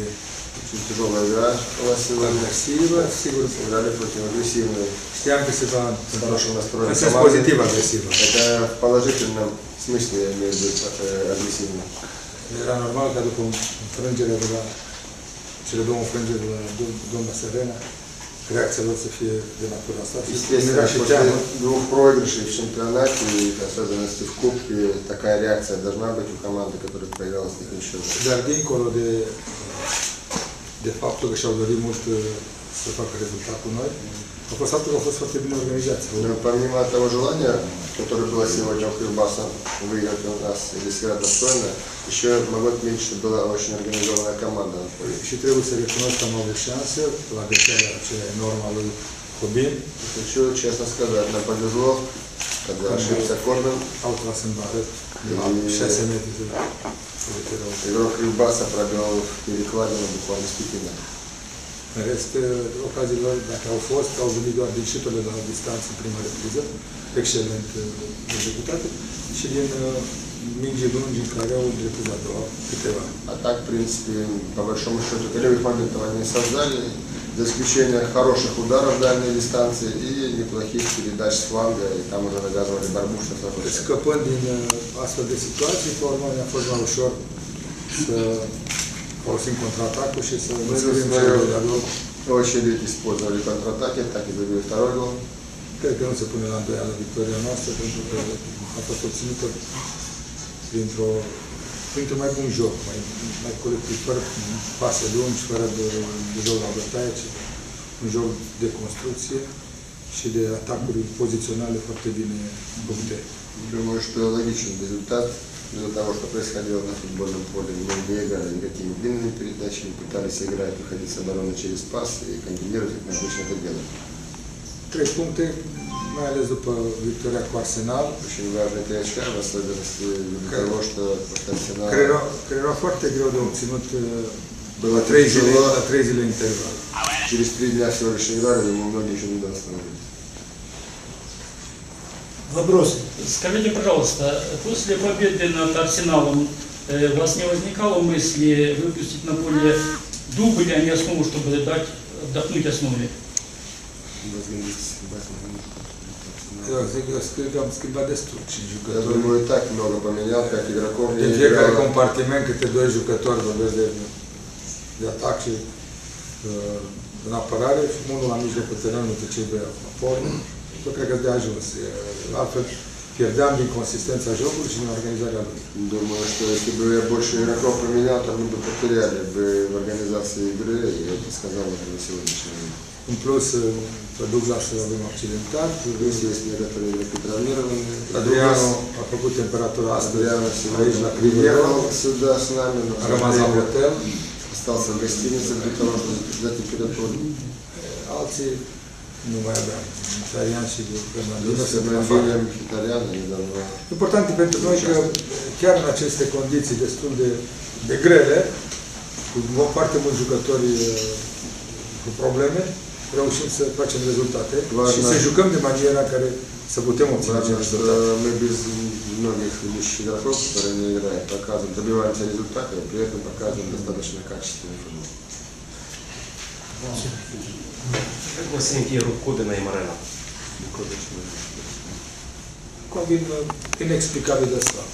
de Очень тяжелая игра вас сегодня. agresivă, sigur, Сыграли против агрессивной. că se va хорошим настроем команды. pozitiv agresivă. Это в положительном смысле, я имею в виду, э, агрессивно. Era normal ca după înfrângerea de la cele două înfrângeri de la Serena, reacția lor să fie de natura asta. Și Естественно, era și после teamă. двух проигрышей в чемпионате, и в особенности в Кубке, такая реакция должна быть у команды, которая проиграла с таким счетом. Dar dincolo de, de faptul că și-au dorit mult uh, să facă rezultat cu noi, foarte bine organizați. Но помимо того желания, которое было сегодня у Кривбаса выиграть у нас или сыграть достойно, еще могу отметить, что была очень организованная команда на поле. Avut șansă la găsirea aceea enormă a lui Cobin, Хочу честно сказать, нам повезло, когда ошибся Корбин, au tras în bară de la 6 metri de de tirou. игрок Кривбаса провел перекладину буквально с пяти метров. În rest, uh, ocaziile, dacă au fost, au venit doar din șuturile de la distanță prima repriză, excelent uh, executate, și din uh, care au în repriza a doua câteva. А так, в принципе, по большому счету, голевых моментов они создали, за исключением хороших ударов дальней дистанции и неплохих передач с фланга, и там уже навязывали борьбу, что сложно. scăpând din uh, astfel de situații, pe urmă ne-a fost mai ușor să folosim contraatacul și să Мы înscriem в cel свою doilea gol. очередь использовали контратаки, так и забили второй гол. Cred că nu se pune la îndoială victoria noastră, pentru că a fost obținută printr-o printr-un mai bun joc, mai, mai colectiv, fără pase lungi, fără de, de joc la bătaie, ci un joc de construcție și de atacuri poziționale foarte bine făcute. Думаю, что логичный результат Из-за того, что происходило на футбольном поле. Не играли никакими длинными передачами, пытались играть, выходить с обороны через пас и комбинировать, как мы обычно это делаем. Trei puncte, mai ales după victoria cu Arsenal, Очень важный три очка, в особенности из-за Как- того, что после Арсенала care era, foarte greu de obținut Было la trei zile, la trei zile interval. через три дня всего лишь играли, думаю, многие еще не остановились. Вопросы? Скажите, пожалуйста, после победы над Арсеналом э, у вас не возникало мысли выпустить на поле дубль, а не основу, чтобы дать отдохнуть основе? Я думаю, и так много поменял, как игроков не fiecare compartiment câte doi jucători vorbesc de, de atac și în apărare și unul la mijlocul terenului pe cei doi apoi. Eu cred că de ajuns. Altfel pierdeam din consistența jocului și din organizarea lui. Думаю, что если бы я больше игроков поменял, то мы бы потеряли бы в организации игры, и это сказал уже на сегодняшний день. În plus, pe Douglas avem accidentat, Плюс есть некоторые игроки травмированные. Adriano a făcut temperatura astăzi aici la Crivă, сюда с нами, a rămas la hotel. остался в гостинице для того, чтобы сдать температуру. Alții nu mai aveam. Italian și Fernandino Плюс se мы mai были Мхитаряна недавно. Important e pentru noi că chiar în aceste condiții destul de, de grele, cu foarte mulți jucători eh, cu probleme, reușim să facem rezultate Важно. și să jucăm de maniera care să putem obține Важно, aceste что rezultate. мы без многих ведущих игроков, которые не играют, показываем, добиваемся результата, и при этом показываем достаточно качественный футбол. Как вы оцените игру Кобина и Морена? Convin eh, inexplicabil de slab.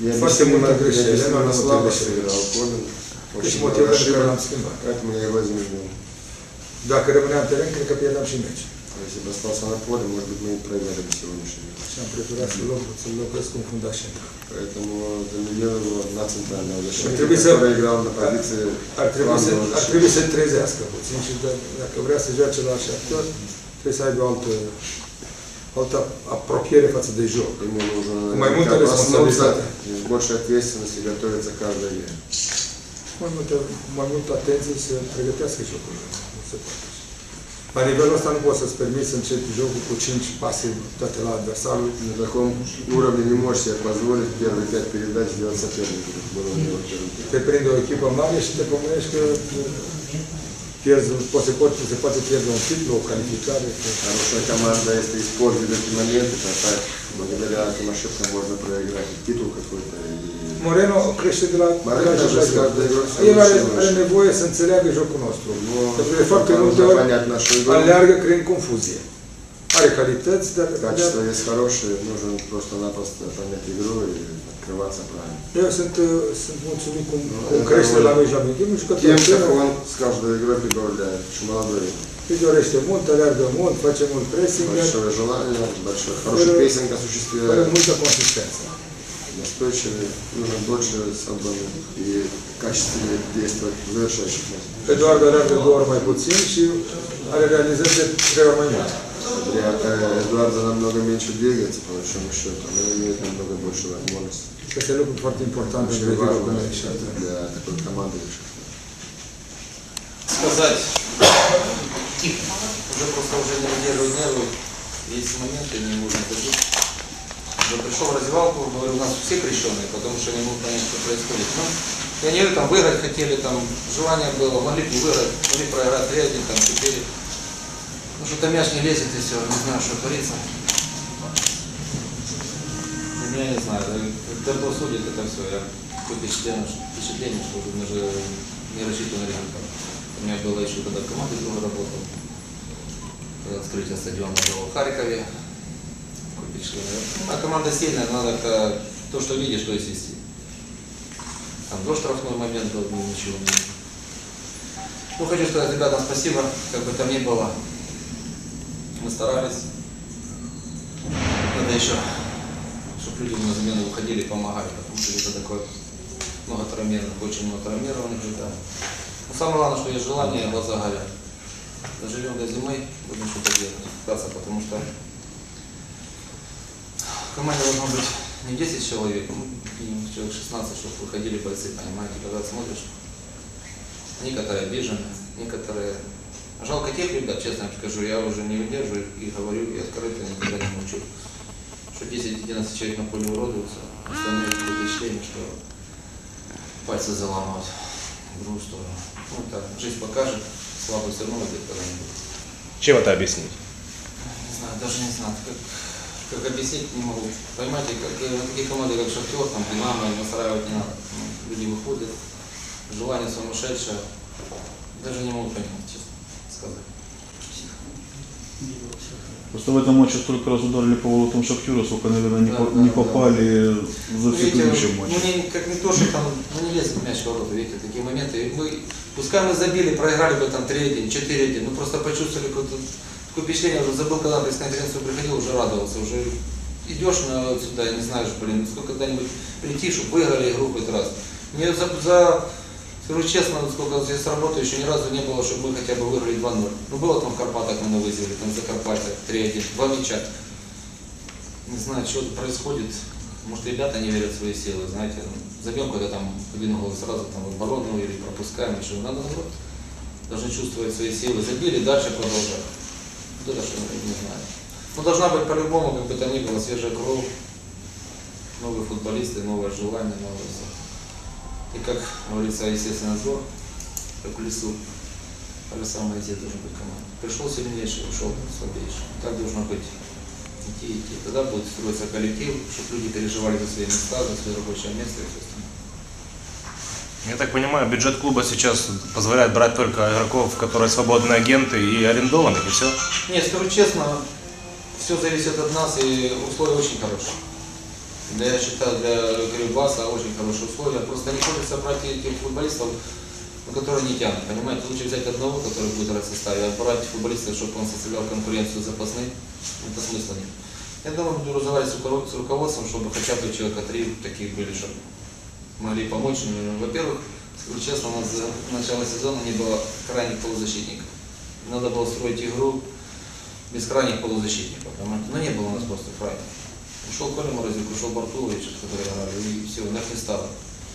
Я Foarte объясню, multe я greșeli, объясню, enorme слабо multe greșeli. сыграл Колин. Deci Очень motivul много pentru care l-am ошибок, schimbat. поэтому я его изменил. Dacă rămânea în teren, cred că pierdeam și meci. Если бы остался на поле, может быть, мы и проиграли бы сегодняшний матч. Și am preferat să-l loc, să-l locuiesc cu un fundaș central. Поэтому заменил его на центрального защитника, Trebuie să- который играл на позиции Ar trebui, să, флангового ar trebui защитника. să trezească puțin și de, dacă vrea să joace la așa actor, trebuie să aibă o altă, altă apropiere față de joc. Ему нужно Mai multă наверняка проснуться responsabilitate. и с большей ответственностью готовиться к каждой игре. Mai multă, mai multă atenție să pregătească jocul. Nu se poate. La nivelul ăsta nu poți să-ți permiți să începi jocul cu 5 pase date la adversarul. На таком уровне не можешь себе позволить первые пять передач сделать сопернику. Te prinde o echipă mare și te pomenești că pierzi, poate, poate, se poate pierde un titlu, o calificare. Хорошая команда, если использует эти моменты, то так, благодаря этим ошибкам можно проиграть и титул какой-то, и Moreno crește de la Moreno caz trebuie la să joc. cadă de gros, să El are, nu știu. are nevoie să înțeleagă jocul nostru. Nu, Pentru că de foarte nu multe s-a ori понять нашу игру. aleargă creând confuzie. Are calități, dar, dar Качество есть хорошее, нужно просто-напросто понять игру и открываться правильно. eu sunt, uh, sunt mulțumit cum, Nu, cum e crește nevoie. la Benjamin. E un jucător Тем, tânăr, как он с каждой игрой прибавляет, очень молодой. își dorește mult, aleargă mult, face mult pressing, dar Большое желание, большой, хороший Фера- прессинг fără осуществляет, multă consistență. Настойчивый, нужно больше собранных и качественнее действовать в завершающих моментах. Eduard aleargă două ori mai puțin și are realizări de trei ori mai э, Эдуарда намного меньше двигается, по большому счету, но имеет намного больше возможностей Este lucru foarte important atât. для такой команды. сказать, уже просто уже не выдерживают нервы, есть моменты, не можно забыть. Я пришел в раздевалку, говорю, у нас все крещеные, потому что не могут понять, что происходит. Ну, и они там выиграть хотели, там желание было, могли не выиграть, могли проиграть 3-1, там 4. Ну что-то мяч не лезет и все, не знаю, что творится. Ну, Я не знаю, да, кто судит это все, я впечатление, впечатление, что мы же не рассчитывали на. У меня было еще, когда другой работал, когда открытие стадиона было в Харькове. А команда сильная, надо как- то, что видишь, то и свести. Там до штрафной момент был, ничего не Ну, хочу сказать ребятам спасибо, как бы там ни было. Мы старались. Надо еще, чтобы люди на замену выходили помогали, потому что это такое много травмированных, очень много травмированных ребят. Но самое главное, что есть желание, глаза горят. Доживем до зимы, будем что-то делать, потому что в команде должно быть не 10 человек, ну, человек 16, чтобы выходили бойцы, понимаете, когда смотришь, некоторые обижены, некоторые... Жалко тех ребят, честно скажу, я уже не выдерживаю и говорю, и открыто никогда не молчу, что 10-11 человек на поле уродуются, остальные впечатление, что пальцы заламывают в другую сторону. Ну так, жизнь покажет, слабость все равно будет когда-нибудь. Чем это объяснить? Не знаю, даже не знаю, как, как объяснить не могу. Понимаете, как, э, такие команды, как Шахтер, там, Динамо, им настраивать не надо. Ну, люди выходят, желание сумасшедшее. Даже не могу понять, честно сказать. Просто в этом матче столько раз ударили по воротам Шахтера, сколько, наверное, не, Да, по- да, не да. попали за Ну, все предыдущие ну, матчи. не, как не то, что там, ну не лезет мяч в ворота, видите, такие моменты. Мы, пускай мы забили, проиграли бы там 3-1, 4-1, ну просто почувствовали такое впечатление, уже забыл, когда на пресс-конференцию приходил, уже радовался, уже идешь на сюда, не знаешь, блин, сколько когда-нибудь прийти, чтобы выиграли игру хоть раз. Мне за, за скажу честно, вот сколько здесь работаю, еще ни разу не было, чтобы мы хотя бы выиграли 2-0. Ну было там в Карпатах мы на вызове, там за Карпатах 3-1, два мяча. Не знаю, что происходит. Может, ребята не верят в свои силы, знаете. ну, Забьем когда там один гол сразу там оборону или пропускаем, еще надо наоборот. Должны чувствовать свои силы. Забили, дальше продолжать. Это что не знаю. Ну, должна быть по-любому, как бы там ни было, свежая кровь, новые футболисты, новое желание, новое все. И как говорится, естественно, сбор, как в лесу. Так же самое здесь должен быть команда. Пришел сильнейший, ушел слабейший. Так должно быть. Идти, идти. Тогда будет строиться коллектив, чтобы люди переживали за свои места, за свое рабочее место и все остальное. Я так понимаю, бюджет клуба сейчас позволяет брать только игроков, которые свободные агенты и арендованных, и все? Нет, скажу честно, все зависит от нас, и условия очень хорошие. Да, я считаю, для Грибаса очень хорошие условия. Просто не хочется брать этих футболистов, ну, которые не тянут, понимаете? Лучше взять одного, который будет играть в составе, а брать футболиста, чтобы он составлял конкуренцию запасным, это смысла нет. Я думаю, буду разговаривать с руководством, чтобы хотя бы человека три таких были, чтобы могли помочь. Ну, Во-первых, скажу честно, у нас за начало сезона не было крайних полузащитников. Надо было строить игру без крайних полузащитников? Но не было у нас просто крайних. Ушел Коля Морозюк, ушел Бартулович, который играли, и все, нас не стало.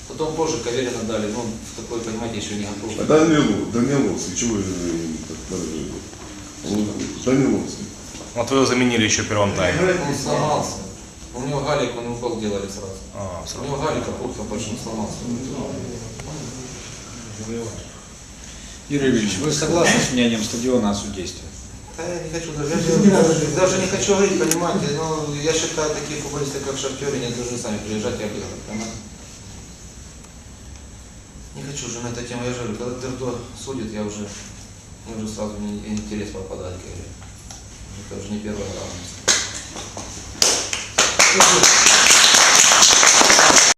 Потом позже Каверина дали, ну, в такой, понимаете, еще не готов. А Данилов, Даниловский, чего вы? Он- Даниловский. Вот вы его заменили еще в первом тайме. Он сломался. У него галик, он упал делали сразу. А, У сразу. него галик опухла, почему сломался. Юрий Ильич, вы согласны с мнением стадиона о судействе? Да я не хочу даже, я даже, даже не хочу говорить, понимаете, но я считаю, такие футболисты, как Шахтер, не должны сами приезжать и обыгрывать, понимаете? Не хочу уже на эту тему, я же говорю, когда Дердо судит, я уже, мне уже сразу не, интерес пропадает к игре. Это уже не первая Obrigado.